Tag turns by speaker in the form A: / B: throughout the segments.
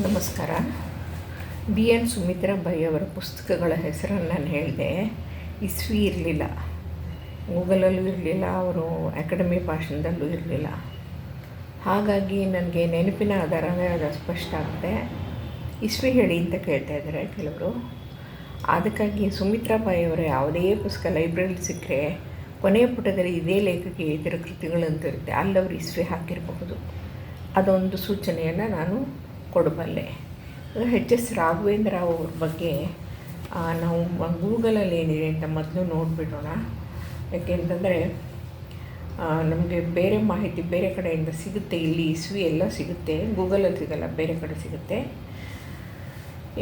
A: ನಮಸ್ಕಾರ. B. N. Sumitra by ಅವರ ಪುಸ್ತಕಗಳ ಹೆಸರನ್ನು ನಾನು ಹೇಳಿದೆ. ಇಸ್ವಿ ಇರಲಿಲ್ಲ. ಗೂಗಲಲ್ಲೂ ಇರಲಿಲ್ಲ, ಅವರು ಅಕಾಡೆಮಿ ಭಾಷಣದಲ್ಲೂ ಇರಲಿಲ್ಲ. ಹಾಗಾಗಿ ನನಗೆ ನೆನಪಿನ ಆಧಾರವೇ ಅದು ಸ್ಪಷ್ಟ ಆಗುತ್ತೆ. ಇಸ್ವಿ ಹೇಳಿ ಅಂತ ಕೇಳ್ತಾ ಇದ್ದಾರೆ ಕೆಲವರು. ಅದಕ್ಕಾಗಿ ಸುಮಿತ್ರಾ ಬಾಯಿ ಅವರ ಯಾವುದೇ ಪುಸ್ತಕ ಲೈಬ್ರರಿಲಿ ಸಿಕ್ಕರೆ ಕೊನೆಯ ಪುಟದಲ್ಲಿ ಇದೇ ಲೇಖಕಿ ಇತರ ಕೃತಿಗಳಂತಿರುತ್ತೆ ಅಲ್ಲವರು ಇಸ್ವಿ ಹಾಕಿರಬಹುದು. ಅದೊಂದು ಸೂಚನೆಯನ್ನು ನಾನು ಕೊಡಬಲ್ಲೆ ಎಚ್ ಎಸ್ ರಾಘವೇಂದ್ರ ಅವ್ರ ಬಗ್ಗೆ ನಾವು ಗೂಗಲಲ್ಲಿ ಏನಿದೆ ಅಂತ ಮೊದಲು ನೋಡಿಬಿಡೋಣ. ಯಾಕೆಂತಂದರೆ ನಮಗೆ ಬೇರೆ ಮಾಹಿತಿ ಬೇರೆ ಕಡೆಯಿಂದ ಸಿಗುತ್ತೆ, ಇಲ್ಲಿ ಇಸ್ವಿ ಎಲ್ಲ ಸಿಗುತ್ತೆ ಗೂಗಲಲ್ಲಿ ಸಿಗಲ್ಲ ಬೇರೆ ಕಡೆ ಸಿಗುತ್ತೆ.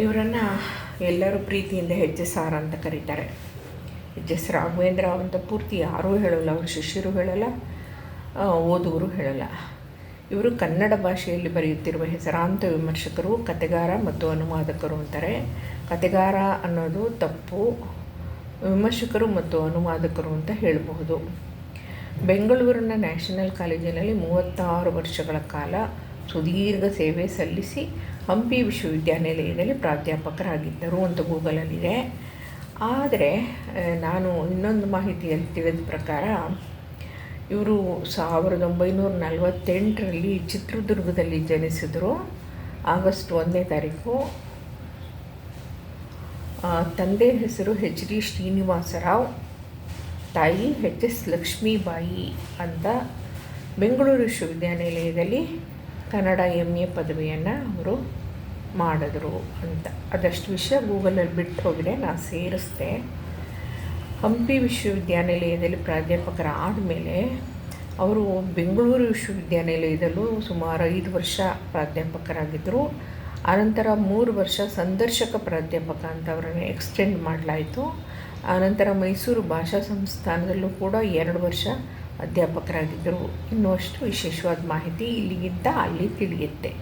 A: ಇವರನ್ನು ಎಲ್ಲರೂ ಪ್ರೀತಿಯಿಂದ ಹೆಚ್ ಎಸ್ ಆರ್ ಅಂತ ಕರೀತಾರೆ. ಹೆಚ್ ಎಸ್ ರಾಘವೇಂದ್ರ ಅಂತ ಪೂರ್ತಿ ಯಾರೂ ಹೇಳಲ್ಲ, ಅವ್ರ ಶಿಷ್ಯರು ಹೇಳಲ್ಲ ಓದುವರು ಹೇಳಲ್ಲ. ಇವರು ಕನ್ನಡ ಭಾಷೆಯಲ್ಲಿ ಬರೆಯುತ್ತಿರುವ ಹೆಸರಾಂತ ವಿಮರ್ಶಕರು, ಕತೆಗಾರ ಮತ್ತು ಅನುವಾದಕರು ಅಂತಾರೆ. ಕತೆಗಾರ ಅನ್ನೋದು ತಪ್ಪು, ವಿಮರ್ಶಕರು ಮತ್ತು ಅನುವಾದಕರು ಅಂತ ಹೇಳಬಹುದು. ಬೆಂಗಳೂರಿನ ನ್ಯಾಷನಲ್ ಕಾಲೇಜಿನಲ್ಲಿ ಮೂವತ್ತಾರು ವರ್ಷಗಳ ಕಾಲ ಸುದೀರ್ಘ ಸೇವೆ ಸಲ್ಲಿಸಿ ಹಂಪಿ ವಿಶ್ವವಿದ್ಯಾನಿಲಯದಲ್ಲಿ ಪ್ರಾಧ್ಯಾಪಕರಾಗಿದ್ದರು ಅಂತ ಗೂಗಲಲ್ಲಿದೆ. ಆದರೆ, ನಾನು ಇನ್ನೊಂದು ಮಾಹಿತಿಯಲ್ಲಿ ತಿಳಿದ ಪ್ರಕಾರ ಇವರು ಸಾವಿರದ ಒಂಬೈನೂರ ನಲವತ್ತೆಂಟರಲ್ಲಿ ಚಿತ್ರದುರ್ಗದಲ್ಲಿ ಜನಿಸಿದರು. ಆಗಸ್ಟ್ ಒಂದನೇ ತಾರೀಕು. ತಂದೆ ಹೆಸರು ಎಚ್ ಡಿ ಶ್ರೀನಿವಾಸರಾವ್, ತಾಯಿ ಎಚ್ ಎಸ್ ಲಕ್ಷ್ಮೀಬಾಯಿ ಅಂತ ಬೆಂಗಳೂರು ವಿಶ್ವವಿದ್ಯಾನಿಲಯದಲ್ಲಿ ಕನ್ನಡ ಎಂ ಎ ಪದವಿಯನ್ನು ಅವರು ಮಾಡಿದ್ರು ಅಂತ. ಅದಷ್ಟು ವಿಷಯ ಗೂಗಲಲ್ಲಿ ಬಿಟ್ಟು ಹೋಗಿದೆ ನಾನು ಸೇರಿಸ್ದೆ ಹಂಪಿ ವಿಶ್ವವಿದ್ಯಾನಿಲಯದಲ್ಲಿ ಪ್ರಾಧ್ಯಾಪಕರಾದ ಮೇಲೆ ಅವರು ಬೆಂಗಳೂರು ವಿಶ್ವವಿದ್ಯಾನಿಲಯದಲ್ಲೂ ಸುಮಾರು ಐದು ವರ್ಷ ಪ್ರಾಧ್ಯಾಪಕರಾಗಿದ್ದರು. ಆನಂತರ ಮೂರು ವರ್ಷ ಸಂದರ್ಶಕ ಪ್ರಾಧ್ಯಾಪಕ ಅಂತ ಅವರನ್ನು ಎಕ್ಸ್ಟೆಂಡ್ ಮಾಡಲಾಯಿತು. ಆನಂತರ ಮೈಸೂರು ಭಾಷಾ ಸಂಸ್ಥಾನದಲ್ಲೂ ಕೂಡ ಎರಡು ವರ್ಷ ಅಧ್ಯಾಪಕರಾಗಿದ್ದರು. ಇನ್ನುವಷ್ಟು ವಿಶೇಷವಾದ ಮಾಹಿತಿ ಇಲ್ಲಿಗಿಂತ ಅಲ್ಲಿ ತಿಳಿಯುತ್ತೆ.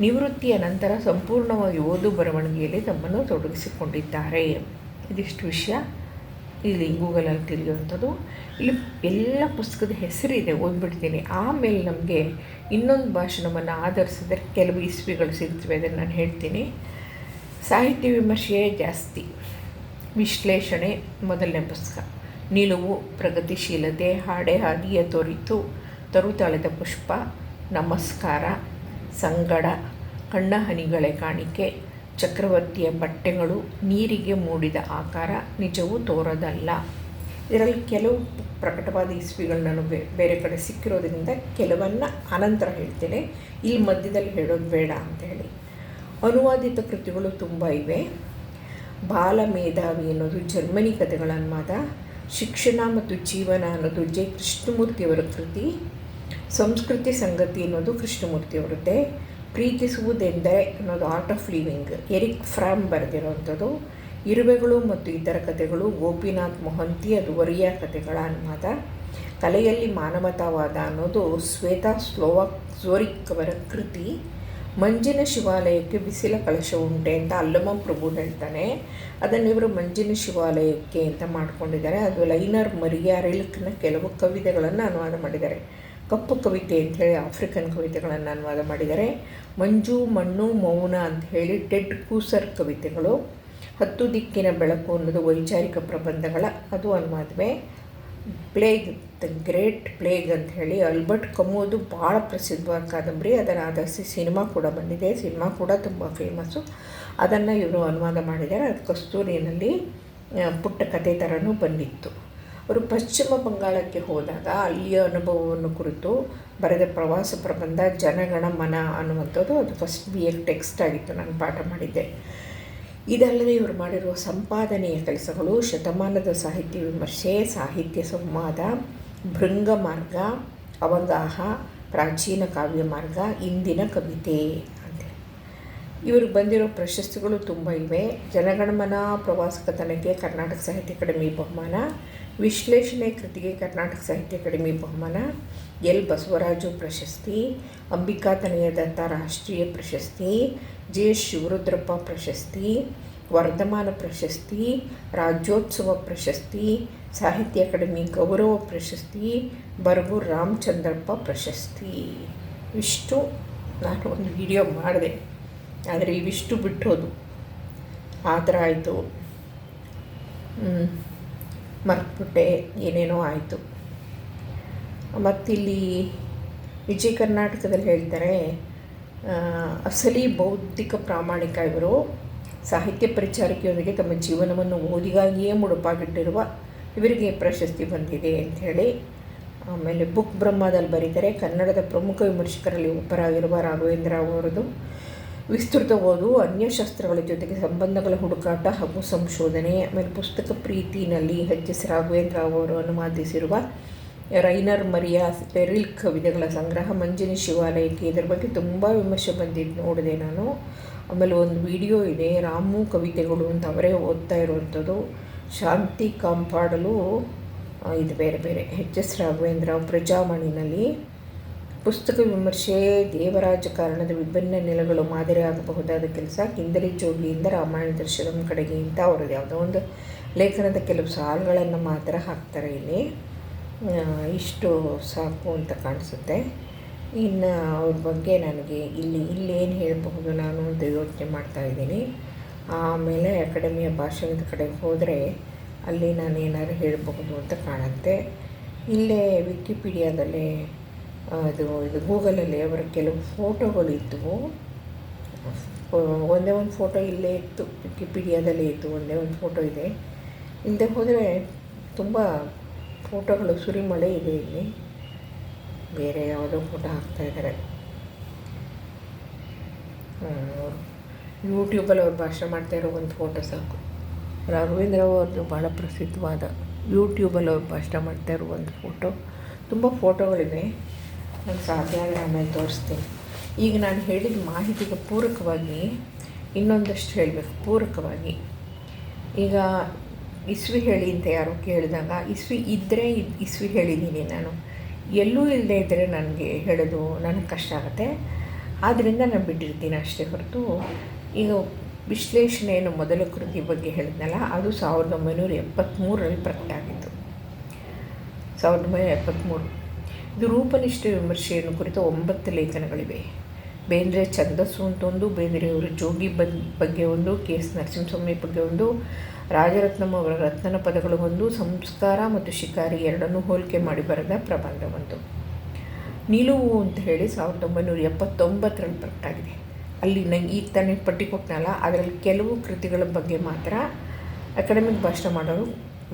A: ನಿವೃತ್ತಿಯ ನಂತರ ಸಂಪೂರ್ಣವಾಗಿ ಓದು ಬರವಣಿಗೆಯಲ್ಲಿ ತಮ್ಮನ್ನು ತೊಡಗಿಸಿಕೊಂಡಿದ್ದಾರೆ. ಇದಿಷ್ಟು ವಿಷಯ. ಇಲ್ಲಿ ಗೂಗಲಲ್ಲಿ ತಿಳಿಯುವಂಥದ್ದು ಇಲ್ಲಿ ಎಲ್ಲ ಪುಸ್ತಕದ ಹೆಸರಿದೆ, ಓದ್ಬಿಡ್ತೀನಿ. ಆಮೇಲೆ ನಮಗೆ ಇನ್ನೊಂದು ಭಾಷಣವನ್ನು ಆಧರಿಸಿದ್ರೆ ಕೆಲವು ಇಸ್ವಿಗಳು ಸಿಗ್ತವೆ, ಅದನ್ನು ನಾನು ಹೇಳ್ತೀನಿ. ಸಾಹಿತ್ಯ ವಿಮರ್ಶೆಯೇ ಜಾಸ್ತಿ. ವಿಶ್ಲೇಷಣೆ ಮೊದಲನೇ ಪುಸ್ತಕ. ನಿಲುವು ಪ್ರಗತಿಶೀಲತೆ ಹಾಡೆ ಹಾದಿಯ ತೊರಿತು ತರುತಾಳೆದ ಪುಷ್ಪ, ನಮಸ್ಕಾರ, ಸಂಗಡ ಕಣ್ಣ ಹನಿಗಳೇ ಕಾಣಿಕೆ ಚಕ್ರವರ್ತಿಯ ಬಟ್ಟೆಗಳು ನೀರಿಗೆ ಮೂಡಿದ ಆಕಾರ ನಿಜವೂ ತೋರದಲ್ಲ. ಇದರಲ್ಲಿ ಕೆಲವು ಪ್ರಕಟವಾದ ಇಸ್ವಿಗಳು ನಾನು ಬೇರೆ ಕಡೆ ಸಿಕ್ಕಿರೋದ್ರಿಂದ ಕೆಲವನ್ನು ಅನಂತರ ಹೇಳ್ತೇನೆ. ಇಲ್ಲಿ ಮಧ್ಯದಲ್ಲಿ ಹೇಳೋದು ಬೇಡ ಅಂತ ಹೇಳಿ. ಅನುವಾದಿತ ಕೃತಿಗಳು ತುಂಬ ಇವೆ. ಬಾಲ ಮೇಧಾವಿ ಅನ್ನೋದು ಜರ್ಮನಿ ಕಥೆಗಳ ಅನುವಾದ ಶಿಕ್ಷಣ ಮತ್ತು ಜೀವನ ಅನ್ನೋದು ಜೆ ಕೃಷ್ಣಮೂರ್ತಿಯವರ ಕೃತಿ. ಸಂಸ್ಕೃತಿ ಸಂಗತಿ ಅನ್ನೋದು ಕೃಷ್ಣಮೂರ್ತಿಯವರದ್ದೇ. ಪ್ರೀತಿಸುವುದೆಂದರೆ ಅನ್ನೋದು art of living Eric Fromm ಬರೆದಿರೋವಂಥದ್ದು, ಇರುವೆಗಳು ಮತ್ತು ಇತರ ಕಥೆಗಳು ಗೋಪಿನಾಥ್ ಮೊಹಂತಿ, ಅದು ವರಿಯ ಕಥೆಗಳ ಅನುವಾದ. ಕಲೆಯಲ್ಲಿ ಮಾನವತಾವಾದ ಅನ್ನೋದು ಶ್ವೇತಾ ಸ್ಲೋವಾಕ್ ಝೋರಿಕ್ ಅವರ ಕೃತಿ. ಮಂಜಿನ ಶಿವಾಲಯಕ್ಕೆ ಬಿಸಿಲ ಕಳಶ ಉಂಟೆ ಅಂತ ಅಲ್ಲಮ ಪ್ರಭು ಹೇಳ್ತಾನೆ. ಅದನ್ನು ಇವರು ಮಂಜಿನ ಶಿವಾಲಯಕ್ಕೆ ಅಂತ ಮಾಡ್ಕೊಂಡಿದ್ದಾರೆ. ಅದು ಲೈನರ್ ಮರಿಯಾ ರಿಲ್ಕ್ನ ಕೆಲವು ಕವಿತೆಗಳನ್ನು ಅನುವಾದ ಮಾಡಿದ್ದಾರೆ. ಕಪ್ಪು ಕವಿತೆ ಅಂತ ಹೇಳಿ ಆಫ್ರಿಕನ್ ಕವಿತೆಗಳನ್ನು ಅನುವಾದ ಮಾಡಿದ್ದಾರೆ. ಮಂಜು, ಮಣ್ಣು, ಮೌನ ಅಂತ ಹೇಳಿ ಡೆಡ್ ಕೂಸರ್ ಕವಿತೆಗಳು. ಹತ್ತು ದಿಕ್ಕಿನ ಬೆಳಕು ಅನ್ನೋದು ವೈಚಾರಿಕ ಪ್ರಬಂಧಗಳ, ಅದು ಅನುವಾದವೇ ಪ್ಲೇಗ್ ದ ಗ್ರೇಟ್ ಪ್ಲೇಗ್ ಅಂತ ಹೇಳಿ ಅಲ್ಬರ್ಟ್ ಕಮೋದು ಭಾಳ ಪ್ರಸಿದ್ಧವಾದ ಕಾದಂಬರಿ. ಅದನ್ನು ಆಧರಿಸಿ ಸಿನಿಮಾ ಕೂಡ ಬಂದಿದೆ. ಸಿನಿಮಾ ಕೂಡ ತುಂಬ ಫೇಮಸ್ಸು ಅದನ್ನು ಇವರು ಅನುವಾದ ಮಾಡಿದ್ದಾರೆ. ಅದು ಕಸ್ತೂರಿನಲ್ಲಿ ಪುಟ್ಟ ಕತೆ ಥರನೂ ಬಂದಿತ್ತು. ಅವರು ಪಶ್ಚಿಮ ಬಂಗಾಳಕ್ಕೆ ಹೋದಾಗ ಅಲ್ಲಿಯ ಅನುಭವವನ್ನು ಕುರಿತು ಬರೆದ ಪ್ರವಾಸ ಪ್ರಬಂಧ ಜನಗಣ ಮನ ಅನ್ನುವಂಥದ್ದು ಅದು ಫಸ್ಟ್ ಬಿ ಎಲ್ ಟೆಕ್ಸ್ಟ್ ಆಗಿತ್ತು, ನಾನು ಪಾಠ ಮಾಡಿದ್ದೆ. ಇದಲ್ಲದೆ ಇವರು ಮಾಡಿರುವ ಸಂಪಾದನೆಯ ಕೆಲಸಗಳು, ಶತಮಾನದ ಸಾಹಿತ್ಯ ವಿಮರ್ಶೆ, ಸಾಹಿತ್ಯ ಸಂವಾದ, ಭೃಂಗ ಮಾರ್ಗ, ಅವಗಾಹ, ಪ್ರಾಚೀನ ಕಾವ್ಯ ಮಾರ್ಗ, ಇಂದಿನ ಕವಿತೆ ಇವ್ರಿಗೆ ಬಂದಿರೋ ಪ್ರಶಸ್ತಿಗಳು ತುಂಬ ಇವೆ. ಜನಗಣಮನ ಪ್ರವಾಸ ಕಥನಕ್ಕೆ ಕರ್ನಾಟಕ ಸಾಹಿತ್ಯ ಅಕಾಡೆಮಿ ಬಹುಮಾನ. ವಿಶ್ಲೇಷಣೆ ಕೃತಿಗೆ ಕರ್ನಾಟಕ ಸಾಹಿತ್ಯ ಅಕಾಡೆಮಿ ಬಹುಮಾನ. ಎಲ್ ಬಸವರಾಜು ಪ್ರಶಸ್ತಿ. ಅಂಬಿಕಾ ತನಯ ದತ್ತ ರಾಷ್ಟ್ರೀಯ ಪ್ರಶಸ್ತಿ. ಜೆ ಶಿವರುದ್ರಪ್ಪ ಪ್ರಶಸ್ತಿ. ವರ್ಧಮಾನ ಪ್ರಶಸ್ತಿ. ರಾಜ್ಯೋತ್ಸವ ಪ್ರಶಸ್ತಿ. ಸಾಹಿತ್ಯ ಅಕಾಡೆಮಿ ಗೌರವ ಪ್ರಶಸ್ತಿ. ಬರಗು ರಾಮಚಂದ್ರಪ್ಪ ಪ್ರಶಸ್ತಿ. ಇಷ್ಟು ನಾನು ಒಂದು ವಿಡಿಯೋ ಮಾಡಿದೆ. ಆದರೆ ಇವಿಷ್ಟು ಬಿಟ್ಟೋದು. ಆ ಥರ ಆಯಿತು. ಮರ್ತುಬಿಟ್ಟೆ, ಏನೇನೋ ಆಯಿತು. ಮತ್ತಿಲ್ಲಿ ವಿಜಯ ಕರ್ನಾಟಕದಲ್ಲಿ ಹೇಳ್ತಾರೆ ಅಸಲಿ ಬೌದ್ಧಿಕ ಪ್ರಾಮಾಣಿಕ ಇವರು ಸಾಹಿತ್ಯ ಪರಿಚಾರಕಿಯೊಂದಿಗೆ ತಮ್ಮ ಜೀವನವನ್ನು ಓದಿಗಾಗಿಯೇ ಮುಡುಪಾಗಿಟ್ಟಿರುವ ಇವರಿಗೆ ಪ್ರಶಸ್ತಿ ಬಂದಿದೆ ಅಂಥೇಳಿ ಆಮೇಲೆ ಬುಕ್ ಬ್ರಹ್ಮದಲ್ಲಿ ಬರೀತಾರೆ. ಕನ್ನಡದ ಪ್ರಮುಖ ವಿಮರ್ಶಕರಲ್ಲಿ ಒಬ್ಬರಾಗಿರುವ ರಾಘವೇಂದ್ರ ಅವರದು. ವಿಸ್ತೃತ ಓದು ಅನ್ಯಶಾಸ್ತ್ರಗಳ ಜೊತೆಗೆ ಸಂಬಂಧಗಳ ಹುಡುಕಾಟ ಹಾಗೂ ಸಂಶೋಧನೆ ಆಮೇಲೆ ಪುಸ್ತಕ ಪ್ರೀತಿನಲ್ಲಿ ಎಚ್ ಎಸ್ ರಾಘವೇಂದ್ರ ಅವರು ಅನುವಾದಿಸಿರುವ ರೈನರ್ ಮರಿಯಾ ಪೆರಿಲ್ ಕವಿತೆಗಳ ಸಂಗ್ರಹ ಮಂಜಿನಿ ಶಿವಾಲಯಕ್ಕೆ ಇದರ ಬಗ್ಗೆ ತುಂಬ ವಿಮರ್ಶೆ ಬಂದಿದ್ದು ನೋಡಿದೆ ನಾನು. ಆಮೇಲೆ ಒಂದು ವಿಡಿಯೋ ಇದೆ, ರಾಮು ಕವಿತೆಗಳು ಅಂತ ಅವರೇ ಓದ್ತಾ ಇರುವಂಥದ್ದು. ಶಾಂತಿ ಕಾಂಪಾಡಲು ಇದು ಬೇರೆ ಬೇರೆ ಎಚ್ ಎಸ್ ರಾಘವೇಂದ್ರ ಪ್ರಜಾವಾಣಿನಲ್ಲಿ ಪುಸ್ತಕ ವಿಮರ್ಶೆ, ದೇವರಾಜ ಕಾರಣದ ವಿಭಿನ್ನ ನೆಲೆಗಳು ಮಾದರಿಯಾಗಬಹುದಾದ ಕೆಲಸ ಕಿಂದರಿ ಜೋಗಿಯಿಂದ ರಾಮಾಯಣ ದರ್ಶನಂ ಕಡೆಗೆ ಅಂತ ಅವ್ರದ್ದು ಯಾವುದೋ ಒಂದು ಲೇಖನದ ಕೆಲವು ಸಾಲುಗಳನ್ನು ಮಾತ್ರ ಹಾಕ್ತಾರೆ ಇಲ್ಲಿ. ಇಷ್ಟು ಸಾಕು ಅಂತ ಕಾಣಿಸುತ್ತೆ. ಇನ್ನು ಅವ್ರ ಬಗ್ಗೆ ನನಗೆ ಇಲ್ಲಿ ಇಲ್ಲೇನು ಹೇಳಬಹುದು ನಾನು ಅಂತ ಯೋಚನೆ ಮಾಡ್ತಾ ಇದ್ದೀನಿ. ಆಮೇಲೆ ಅಕಾಡೆಮಿಯ ಭಾಷಣದ ಕಡೆಗೆ ಹೋದರೆ ಅಲ್ಲಿ ನಾನು ಏನಾದ್ರು ಹೇಳಬಹುದು ಅಂತ ಕಾಣುತ್ತೆ. ಇಲ್ಲೇ ವಿಕಿಪೀಡಿಯಾದಲ್ಲಿ ಅದು ಇದು ಗೂಗಲಲ್ಲಿ ಅವರ ಕೆಲವು ಫೋಟೋಗಳು ಇದ್ದವು ಒಂದೇ ಒಂದು ಫೋಟೋ ಇಲ್ಲೇ ಇತ್ತು. ವಿಕಿಪೀಡಿಯಾದಲ್ಲೇ ಇತ್ತು, ಒಂದೇ ಒಂದು ಫೋಟೋ ಇದೆ. ಹಿಂದೆ ಹೋದರೆ ತುಂಬ ಫೋಟೋಗಳು ಸುರಿಮಳೆ ಇದೆ ಇಲ್ಲಿ. ಬೇರೆ ಯಾವುದೋ ಫೋಟೋ ಹಾಕ್ತಾ ಇದ್ದಾರೆ. ಯೂಟ್ಯೂಬಲ್ಲಿ ಅವ್ರು ಭಾಷಣ ಮಾಡ್ತಾ ಇರೋ ಒಂದು ಫೋಟೋ ಸಾಕು. ರಾಘವೇಂದ್ರ ಅವ್ರದ್ದು ಭಾಳ ಪ್ರಸಿದ್ಧವಾದ ಯೂಟ್ಯೂಬಲ್ಲಿ ಅವ್ರು ಭಾಷಣ ಮಾಡ್ತಾ ಇರೋ ಒಂದು ಫೋಟೋ ತುಂಬ ಫೋಟೋಗಳಿವೆ ನಾನು ಸಾಧ್ಯ ಆದರೆ ತೋರಿಸ್ತೀನಿ. ಈಗ ನಾನು ಹೇಳಿದ ಮಾಹಿತಿಗೆ ಪೂರಕವಾಗಿ ಇನ್ನೊಂದಷ್ಟು ಹೇಳಬೇಕು, ಪೂರಕವಾಗಿ. ಈಗ ಇಸ್ವಿ ಹೇಳಿ ಅಂತ ಯಾರೋ ಕೇಳಿದಾಗ ಇಸ್ವಿ ಇದ್ದರೆ ಇಸ್ವಿ ಹೇಳಿದ್ದೀನಿ ನಾನು. ಎಲ್ಲೂ ಇಲ್ಲದೆ ಇದ್ದರೆ ನನಗೆ ಹೇಳೋದು ನನಗೆ ಕಷ್ಟ ಆಗುತ್ತೆ. ಆದ್ದರಿಂದ ನಾನು ಬಿಟ್ಟಿರ್ತೀನಿ ಅಷ್ಟೇ ಹೊರತು. ಈಗ ವಿಶ್ಲೇಷಣೆ ಏನು ಮೊದಲ ಕೃತಿ ಬಗ್ಗೆ ಹೇಳಿದ್ನಲ್ಲ, ಅದು ಸಾವಿರದ ಒಂಬೈನೂರ ಎಪ್ಪತ್ತ್ಮೂರರಲ್ಲಿ ಪ್ರಕಟ ಆಗಿತ್ತು. ಸಾವಿರದ ಒಂಬೈನೂರ ಎಪ್ಪತ್ತ್ಮೂರು ಇದು ರೂಪನಿಷ್ಠ ವಿಮರ್ಶೆಯನ್ನು ಕುರಿತ ಒಂಬತ್ತು ಲೇಖನಗಳಿವೆ. ಬೇಂದ್ರೆ ಛಂದಸ್ಸು ಅಂತ ಒಂದು ಬೇಂದ್ರೆಯವರ ಜೋಗಿ ಬಗ್ಗೆ ಒಂದು, ಕೆ ಎಸ್ ನರಸಿಂಹಸ್ವಾಮಿ ಬಗ್ಗೆ ಒಂದು, ರಾಜರತ್ನಂ ಅವರ ರತ್ನನ ಪದಗಳು ಒಂದು, ಸಂಸ್ಕಾರ ಮತ್ತು ಶಿಕಾರಿ ಎರಡನ್ನೂ ಹೋಲಿಕೆ ಮಾಡಿ ಬರೆದ ಪ್ರಬಂಧ ಒಂದು. ನಿಲುವು ಅಂತ ಹೇಳಿ ಸಾವಿರದ ಒಂಬೈನೂರ ಎಪ್ಪತ್ತೊಂಬತ್ತರಲ್ಲಿ ಪ್ರಕಟಾಗಿದೆ ಅಲ್ಲಿ ನಂಗೆ ಈಗ ತಾನೇ ಪಟ್ಟಿ ಕೊಟ್ಟನಲ್ಲ ಅದರಲ್ಲಿ ಕೆಲವು ಕೃತಿಗಳ ಬಗ್ಗೆ ಮಾತ್ರ ಅಕಾಡೆಮಿಕ್ ಭಾಷಣ ಮಾಡೋರು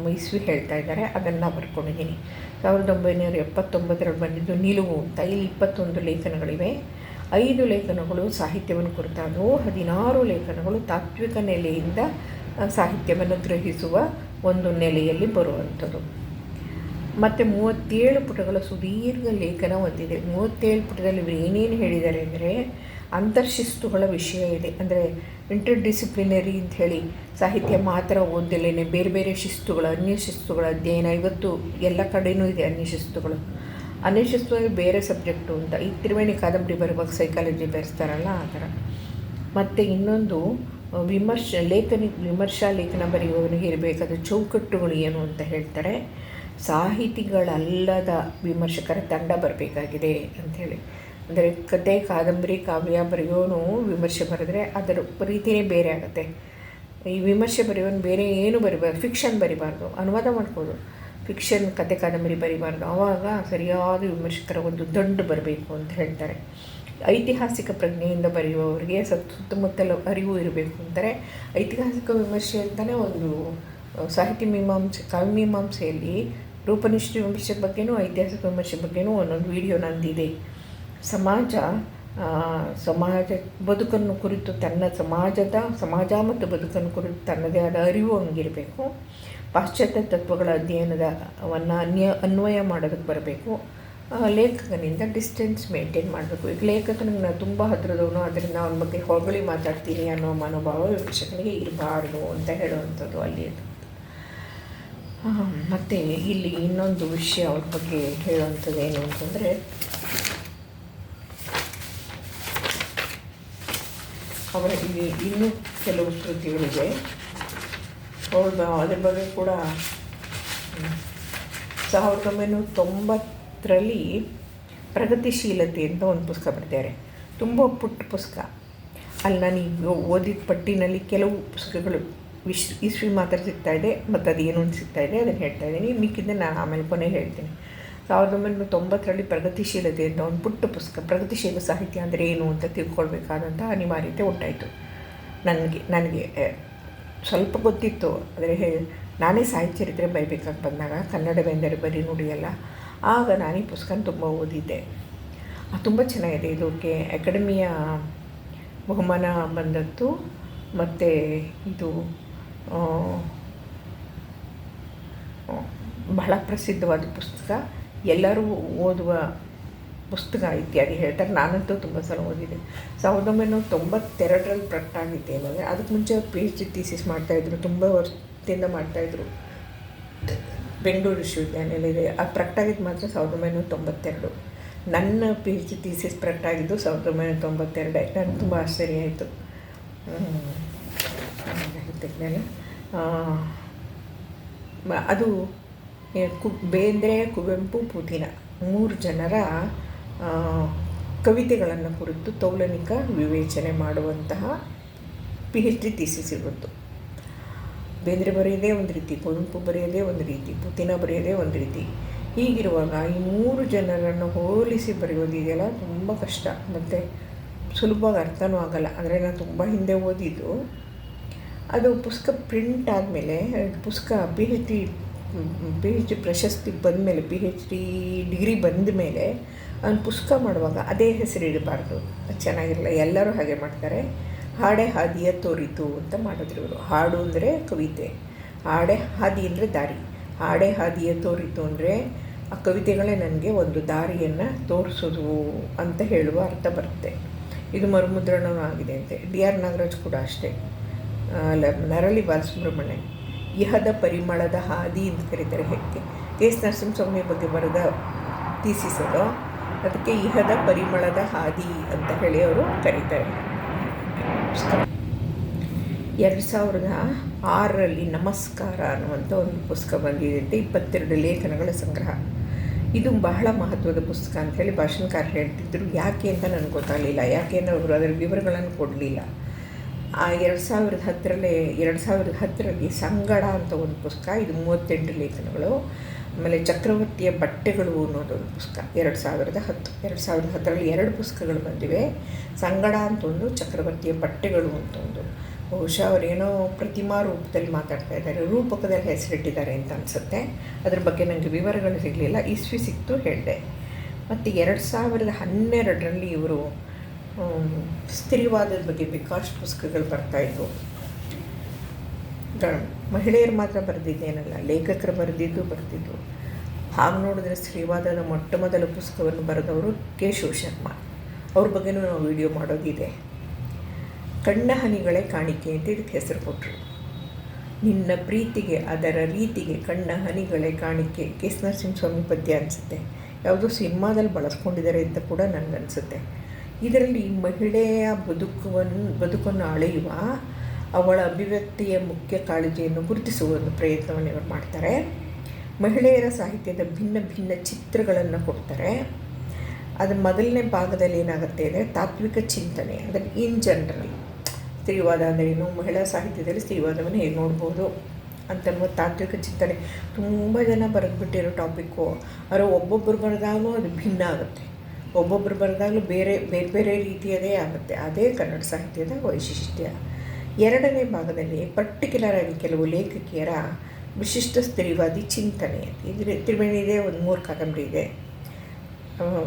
A: ಮೈಸೂರು ಹೇಳ್ತಾ ಇದ್ದಾರೆ, ಅದನ್ನು ಬರ್ಕೊಂಡಿದ್ದೀನಿ. ಸಾವಿರದ ಒಂಬೈನೂರ ಎಪ್ಪತ್ತೊಂಬತ್ತರಲ್ಲಿ ಬಂದಿದ್ದು ನಿಲುವು ಅಂತ. ಇಲ್ಲಿ ಇಪ್ಪತ್ತೊಂದು ಲೇಖನಗಳಿವೆ. ಐದು ಲೇಖನಗಳು ಸಾಹಿತ್ಯವನ್ನು ಕುರಿತಾದವು ಹದಿನಾರು ಲೇಖನಗಳು ತಾತ್ವಿಕ ನೆಲೆಯಿಂದ ಸಾಹಿತ್ಯವನ್ನು ಗ್ರಹಿಸುವ ಒಂದು ನೆಲೆಯಲ್ಲಿ ಬರುವಂಥದ್ದು. ಮತ್ತು ಮೂವತ್ತೇಳು ಪುಟಗಳ ಸುದೀರ್ಘ ಲೇಖನ ಹೊಂದಿದೆ. ಮೂವತ್ತೇಳು ಪುಟದಲ್ಲಿ ಇವರು ಏನೇನು ಹೇಳಿದ್ದಾರೆ ಅಂದರೆ ಅಂತರ್ಶಿಸ್ತುಗಳ ವಿಷಯ ಇದೆ. ಅಂದರೆ ಇಂಟರ್ ಡಿಸಿಪ್ಲಿನರಿ ಅಂತ ಹೇಳಿ ಸಾಹಿತ್ಯ ಮಾತ್ರ ಓದಲೇನೆ ಬೇರೆ ಬೇರೆ ಶಿಸ್ತುಗಳು, ಅನ್ಯ ಶಿಸ್ತುಗಳ ಅಧ್ಯಯನ, ಇವತ್ತು ಎಲ್ಲ ಕಡೆಯೂ ಇದೆ ಅನ್ಯ ಶಿಸ್ತುಗಳು. ಅನ್ಯ ಶಿಸ್ತು ಬೇರೆ ಸಬ್ಜೆಕ್ಟು ಅಂತ. ಈ ತ್ರಿವೇಣಿ ಕಾದಂಬರಿ ಬರುವಾಗ ಸೈಕಾಲಜಿ ಬೆರೆಸ್ತಾರಲ್ಲ ಆ ಥರ. ಮತ್ತು ಇನ್ನೊಂದು ವಿಮರ್ಶ, ಲೇಖನಿ, ವಿಮರ್ಶಾ ಲೇಖನ ಬರೆಯುವವನಿಗೆ ಇರಬೇಕಾದ ಚೌಕಟ್ಟುಗಳು ಏನು ಅಂತ ಹೇಳ್ತಾರೆ. ಸಾಹಿತಿಗಳಲ್ಲದ ವಿಮರ್ಶಕರ ತಂಡ ಬರಬೇಕಾಗಿದೆ ಅಂಥೇಳಿ. ಅಂದರೆ ಕತೆ, ಕಾದಂಬರಿ, ಕಾವ್ಯ ಬರೆಯೋನು ವಿಮರ್ಶೆ ಬರೆದ್ರೆ ಅದರ ರೀತಿಯೇ ಬೇರೆ ಆಗುತ್ತೆ. ಈ ವಿಮರ್ಶೆ ಬರೆಯೋನು ಬೇರೆ ಏನು ಬರಿಬಾರ್ದು ಫಿಕ್ಷನ್ ಬರಿಬಾರ್ದು, ಅನುವಾದ ಮಾಡ್ಬೋದು. ಫಿಕ್ಷನ್ ಕತೆ, ಕಾದಂಬರಿ ಬರಿಬಾರ್ದು. ಆವಾಗ ಸರಿಯಾದ ವಿಮರ್ಶಕರ ಒಂದು ದಂಡು ಬರಬೇಕು ಅಂತ ಹೇಳ್ತಾರೆ. ಐತಿಹಾಸಿಕ ಪ್ರಜ್ಞೆಯಿಂದ ಬರೆಯುವವರಿಗೆ ಸತ್ ಸುತ್ತಮುತ್ತಲ ಅರಿವು ಇರಬೇಕು ಅಂತಾರೆ. ಐತಿಹಾಸಿಕ ವಿಮರ್ಶೆ ಅಂತಲೇ ಒಂದು ಸಾಹಿತ್ಯ ಮೀಮಾಂಸೆ, ಕಾವ್ಯ ಮೀಮಾಂಸೆಯಲ್ಲಿ ರೂಪನಿಷ್ಠ ವಿಮರ್ಶೆ ಬಗ್ಗೆನೂ, ಐತಿಹಾಸಿಕ ವಿಮರ್ಶೆ ಬಗ್ಗೆನೂ ಒಂದೊಂದು ವಿಡಿಯೋ ನಂದಿದೆ. ಸಮಾಜ ಸಮಾಜ ಬದುಕನ್ನು ಕುರಿತು ತನ್ನ ಸಮಾಜದ, ಸಮಾಜ ಮತ್ತು ಬದುಕನ್ನು ಕುರಿತು ತನ್ನದೇ ಆದ ಅರಿವು ಹಂಗಿರಬೇಕು. ಪಾಶ್ಚಾತ್ಯ ತತ್ವಗಳ ಅಧ್ಯಯನದವನ್ನು ಅನ್ಯ, ಅನ್ವಯ ಮಾಡೋದಕ್ಕೆ ಬರಬೇಕು. ಲೇಖಕನಿಂದ ಡಿಸ್ಟೆನ್ಸ್ ಮೇಂಟೈನ್ ಮಾಡಬೇಕು. ಈಗ ಲೇಖಕನಿಗೆ ನಾನು ತುಂಬ ಹತ್ತಿರದವನು ಅದರಿಂದ ಅವನ ಬಗ್ಗೆ ಹೊಗಳಿ ಮಾತಾಡ್ತೀನಿ ಅನ್ನೋ ಮನೋಭಾವ ವಿಮರ್ಶಕನಿಗೆ ಇರಬಾರ್ದು ಅಂತ ಹೇಳುವಂಥದ್ದು ಅಲ್ಲಿ ಮತ್ತು ಇಲ್ಲಿ ಇನ್ನೊಂದು ವಿಷಯ ಅವ್ರ ಬಗ್ಗೆ ಹೇಳುವಂಥದ್ದು ಏನು ಅಂತಂದರೆ ಅವರ ಇಲ್ಲಿ ಇನ್ನೂ ಕೆಲವು ಕೃತಿಗಳಿವೆ ಅವ್ರದ್ದು ಅದ್ರ ಬಗ್ಗೆ ಕೂಡ ಸಾವಿರದ ಒಂಬೈನೂರ ತೊಂಬತ್ತರಲ್ಲಿ ಪ್ರಗತಿಶೀಲತೆ ಅಂತ ಒಂದು ಪುಸ್ತಕ ಬರ್ತಾರೆ. ತುಂಬ ಪುಟ್ಟ ಪುಸ್ತಕ. ಅಲ್ಲಿ ನಾನು ಈಗ ಓದಿದ ಪಟ್ಟಿನಲ್ಲಿ ಕೆಲವು ಪುಸ್ತಕಗಳು ವಿಶ್ ಇಸ್ವಿ ಮಾತ್ರ ಸಿಗ್ತಾ ಇದೆ ಮತ್ತು ಏನು ಸಿಗ್ತಾ ಇದೆ ಅದನ್ನು ಹೇಳ್ತಾ ಇದ್ದೀನಿ. ಮಿಕ್ಕಿದ್ದೆ ನಾನು ಆಮೇಲೆ ಕೊನೆ ಹೇಳ್ತೀನಿ. ಸಾವಿರದ ಒಂಬೈನೂರ ತೊಂಬತ್ತರಲ್ಲಿ ಪ್ರಗತಿಶೀಲತೆ ಅಂತ ಒಂದು ಪುಟ್ಟ ಪುಸ್ತಕ. ಪ್ರಗತಿಶೀಲ ಸಾಹಿತ್ಯ ಅಂದರೆ ಏನು ಅಂತ ತಿಳ್ಕೊಳ್ಬೇಕಾದಂಥ ಅನಿವಾರ್ಯತೆ ಉಂಟಾಯಿತು. ನನಗೆ ನನಗೆ ಸ್ವಲ್ಪ ಗೊತ್ತಿತ್ತು. ಆದರೆ ಹೇ, ನಾನೇ ಸಾಹಿತ್ಯ ಚರಿತ್ರೆ ಬೈಬೇಕಾಗಿ ಬಂದಾಗ ಕನ್ನಡವೆಂದರೆ ಬರೀ ನುಡಿಯಲ್ಲ ಆಗ ನಾನು ಈ ಪುಸ್ತಕ ತುಂಬ ಓದಿದ್ದೆ. ತುಂಬ ಚೆನ್ನಾಗಿದೆ. ಇದಕ್ಕೆ ಅಕಾಡೆಮಿಯ ಬಹುಮಾನ ಬಂದದ್ದು. ಮತ್ತು ಇದು ಬಹಳ ಪ್ರಸಿದ್ಧವಾದ ಪುಸ್ತಕ. ಎಲ್ಲರೂ ಓದುವ ಪುಸ್ತಕ ಇತ್ಯಾದಿ ಹೇಳ್ತಾರೆ ನಾನಂತೂ ತುಂಬ ಸಲ ಓದಿದೆ ಸಾವಿರದ ಒಂಬೈನೂರ ತೊಂಬತ್ತೆರಡರಲ್ಲಿ ಪ್ರಕಟ ಏನಂದರೆ ಅದಕ್ಕೆ ಮುಂಚೆ ಪಿ ಎಚ್ ಡಿ ಥೀಸಿಸ್ ಮಾಡ್ತಾಯಿದ್ರು ತುಂಬ ವರ್ಷದಿಂದ ಮಾಡ್ತಾಯಿದ್ರು ಬೆಂಗಳೂರು ವಿಶ್ವವಿದ್ಯಾನಿಲಯ ಅದು ಪ್ರಕಟ ಆಗಿದ್ದು ಮಾತ್ರ ಸಾವಿರದ ಒಂಬೈನೂರ ತೊಂಬತ್ತೆರಡು ನನ್ನ ಪಿ ಎಚ್ ಡಿ ಥೀಸಿಸ್ ಪ್ರಕಟ ಆಗಿದ್ದು ಸಾವಿರದ ಒಂಬೈನೂರ ತೊಂಬತ್ತೆರಡೇ ನನಗೆ ತುಂಬ ಆಶ್ಚರ್ಯ ಆಯಿತು ಅದು ಕು, ಬೇಂದ್ರೆ, ಕುವೆಂಪು, ಪುದೀನ ಮೂರು ಜನರ ಕವಿತೆಗಳನ್ನು ಕುರಿತು ತೌಲನಿಕ ವಿವೇಚನೆ ಮಾಡುವಂತಹ ಪಿ ಎಚ್ ಡಿ ಥೀಸಿಸ್ ಇವತ್ತು ಬೇಂದ್ರೆ ಬರೆಯೋದೇ ಒಂದು ರೀತಿ, ಕುವೆಂಪು ಬರೆಯೋದೇ ಒಂದು ರೀತಿ ಪುತಿನ ಬರೆಯೋದೇ ಒಂದು ರೀತಿ. ಹೀಗಿರುವಾಗ ಈ ಮೂರು ಜನರನ್ನು ಹೋಲಿಸಿ ಬರೆಯೋದಿದೆಯಲ್ಲ ತುಂಬ ಕಷ್ಟ. ಮತ್ತು ಸುಲಭವಾಗಿ ಅರ್ಥನೂ ಆಗಲ್ಲ. ಅಂದರೆ ನಾನು ತುಂಬ ಹಿಂದೆ ಓದಿದ್ದು. ಅದು ಪುಸ್ತಕ ಪ್ರಿಂಟ್ ಆದಮೇಲೆ, ಪುಸ್ತಕ P H D P H D ಪ್ರಶಸ್ತಿ ಬಂದಮೇಲೆ ಪಿ ಹೆಚ್ ಡಿ ಡಿಗ್ರಿ ಬಂದ ಮೇಲೆ ಅವ್ನು ಪುಸ್ತಕ ಮಾಡುವಾಗ ಅದೇ ಹೆಸರು ಇಡಬಾರ್ದು. ಅದು ಚೆನ್ನಾಗಿರಲ್ಲ, ಎಲ್ಲರೂ ಹಾಗೆ ಮಾಡ್ತಾರೆ. ಹಾಡೆ ಹಾದಿಯ ತೋರಿತು ಅಂತ ಮಾಡಿದ್ರು ಇವರು. ಹಾಡು ಅಂದರೆ ಕವಿತೆ. ಹಾಡೆ ಹಾದಿ ಅಂದರೆ ದಾರಿ. ಹಾಡೆ ಹಾದಿಯ ತೋರಿತು ಅಂದರೆ ಆ ಕವಿತೆಗಳೇ ನನಗೆ ಒಂದು ದಾರಿಯನ್ನು ತೋರಿಸೋದು ಅಂತ ಹೇಳುವ ಅರ್ಥ ಬರುತ್ತೆ. ಇದು ಮರುಮುದ್ರಣವೂ ಆಗಿದೆ ಅಂತೆ. ಡಿ ಆರ್ ನಾಗರಾಜ್ ಕೂಡ ಅಷ್ಟೇ. ಅಲ್ಲ, ನರಳಿ ಬಾಲಸುಬ್ರಹ್ಮಣ್ಯ ಇಹದ ಪರಿಮಳದ ಹಾದಿ ಅಂತ ಕರೀತಾರೆ ಹೆಕ್ಕೆ ಎಸ್. ನರಸಿಂಹಸ್ವಾಮಿ ಬಗ್ಗೆ ಬರೆದ ತೀಸಿಸೋದು ಅದಕ್ಕೆ ಇಹದ ಪರಿಮಳದ ಹಾದಿ ಅಂತ ಹೇಳಿ ಅವರು ಕರೀತಾರೆ. ಎರಡು ಸಾವಿರದ ಆರರಲ್ಲಿ ನಮಸ್ಕಾರ ಅನ್ನುವಂಥ ಒಂದು ಪುಸ್ತಕ ಬಂದಿದೆ ಇಪ್ಪತ್ತೆರಡು ಲೇಖನಗಳ ಸಂಗ್ರಹ. ಇದು ಬಹಳ ಮಹತ್ವದ ಪುಸ್ತಕ ಅಂತ ಹೇಳಿ ಭಾಷಣಕಾರ ಹೇಳ್ತಿದ್ರು. ಯಾಕೆ ಅಂತ ನನಗೆ ಗೊತ್ತಾಗಲಿಲ್ಲ. ಯಾಕೆ ಅಂದರೆ ಅವರು ಅದರ ವಿವರಗಳನ್ನು ಕೊಡಲಿಲ್ಲ. ಆ ಎರಡು ಸಾವಿರದ ಹತ್ತರಲ್ಲೇ, ಎರಡು ಸಾವಿರದ ಹತ್ತರಲ್ಲಿ ಸಂಗಡ ಅಂತ ಒಂದು ಪುಸ್ತಕ, ಇದು ಮೂವತ್ತೆಂಟು ಲೇಖನಗಳು, ಆಮೇಲೆ ಚಕ್ರವರ್ತಿಯ ಬಟ್ಟೆಗಳು ಅನ್ನೋದೊಂದು ಪುಸ್ತಕ, ಎರಡು ಸಾವಿರದ ಹತ್ತು, ಎರಡು ಸಾವಿರದ ಹತ್ತರಲ್ಲಿ ಎರಡು ಪುಸ್ತಕಗಳು ಬಂದಿವೆ. ಸಂಗಡ ಅಂತ ಒಂದು, ಚಕ್ರವರ್ತಿಯ ಬಟ್ಟೆಗಳು ಅಂತ ಒಂದು. ಬಹುಶಃ ಅವರೇನೋ ಪ್ರತಿಮಾ ರೂಪದಲ್ಲಿ ಮಾತಾಡ್ತಾ ಇದ್ದಾರೆ, ರೂಪಕದಲ್ಲಿ ಹೆಸರಿಟ್ಟಿದ್ದಾರೆ ಅಂತ ಅನಿಸುತ್ತೆ. ಅದ್ರ ಬಗ್ಗೆ ನನಗೆ ವಿವರಗಳು ಸಿಗಲಿಲ್ಲ ಇಸ್ವಿ ಸಿಕ್ತು ಹೇಳಿದೆ. ಮತ್ತು ಎರಡು ಸಾವಿರದ ಹನ್ನೆರಡರಲ್ಲಿ ಇವರು ಸ್ತ್ರೀವಾದದ ಬಗ್ಗೆ ಬೇಕಾಷ್ಟು ಪುಸ್ತಕಗಳು ಬರ್ತಾಯಿದ್ವು ಮಹಿಳೆಯರು ಮಾತ್ರ ಬರೆದಿದ್ದೇನಲ್ಲ, ಲೇಖಕರು ಬರೆದಿದ್ದು ಬರ್ತಿದ್ವು ಹಾಗೆ ನೋಡಿದ್ರೆ ಸ್ತ್ರೀವಾದದ ಮೊಟ್ಟ ಮೊದಲ ಪುಸ್ತಕವನ್ನು ಬರೆದವರು ಕೇಶವ್ ಶರ್ಮಾ ಅವ್ರ ಬಗ್ಗೆನೂ ನಾವು ವಿಡಿಯೋ ಮಾಡೋದಿದೆ. ಕಣ್ಣ ಹನಿಗಳೇ ಕಾಣಿಕೆ ಅಂತ ಇದಕ್ಕೆ ಹೆಸರು ಕೊಟ್ಟರು ನಿನ್ನ ಪ್ರೀತಿಗೆ, ಅದರ ರೀತಿಗೆ ಕಣ್ಣ ಹನಿಗಳೇ ಕಾಣಿಕೆ. ಕೆ. ಎಸ್ ನರಸಿಂಹಸ್ವಾಮಿ ಪದ್ಯ ಅನಿಸುತ್ತೆ. ಯಾವುದೋ ಸಿನಿಮಾದಲ್ಲಿ ಬಳಸ್ಕೊಂಡಿದ್ದಾರೆ ಅಂತ ಕೂಡ ನನಗನ್ಸುತ್ತೆ ಇದರಲ್ಲಿ ಮಹಿಳೆಯ ಬದುಕುವನ್ನು ಬದುಕನ್ನು ಅಳೆಯುವ ಅವಳ ಅಭಿವ್ಯಕ್ತಿಯ ಮುಖ್ಯ ಕಾಳಜಿಯನ್ನು ಗುರುತಿಸುವ ಒಂದು ಪ್ರಯತ್ನವನ್ನು ಇವರು ಮಾಡ್ತಾರೆ. ಮಹಿಳೆಯರ ಸಾಹಿತ್ಯದ ಭಿನ್ನ ಭಿನ್ನ ಚಿತ್ರಗಳನ್ನು ಕೊಡ್ತಾರೆ. ಅದರ ಮೊದಲನೇ ಭಾಗದಲ್ಲಿ ಏನಾಗುತ್ತೆ ಅಂದರೆ ತಾತ್ವಿಕ ಚಿಂತನೆ, ಅದನ್ನು ಇನ್ ಜನರಲ್. ಸ್ತ್ರೀವಾದ ಏನು? ಮಹಿಳಾ ಸಾಹಿತ್ಯದಲ್ಲಿ ಸ್ತ್ರೀವಾದವನ್ನು ಹೇಗೆ ನೋಡ್ಬೋದು ಅಂತನ್ನುವ ತಾತ್ವಿಕ ಚಿಂತನೆ. ತುಂಬ ಜನ ಬರೆದ್ಬಿಟ್ಟಿರೋ ಟಾಪಿಕ್ಕು ಆದರೆ ಒಬ್ಬೊಬ್ಬರು ಬರೆದಾಗೂ ಅದು ಭಿನ್ನ ಆಗುತ್ತೆ. ಒಬ್ಬೊಬ್ಬರು ಬರೆದಾಗಲೂ ಬೇರೆ ಬೇರೆ ಬೇರೆ ರೀತಿಯದೇ ಆಗುತ್ತೆ. ಅದೇ ಕನ್ನಡ ಸಾಹಿತ್ಯದ ವೈಶಿಷ್ಟ್ಯ. ಎರಡನೇ ಭಾಗದಲ್ಲಿ ಪರ್ಟಿಕ್ಯುಲರ್ ಆಗಿ ಕೆಲವು ಲೇಖಕಿಯರ ವಿಶಿಷ್ಟ ಸ್ತ್ರೀವಾದಿ ಚಿಂತನೆ. ಇದ್ರ ತ್ರಿವೇಣಿದೆ ಒಂದು ಮೂರು ಕಾದಂಬರಿ ಇದೆ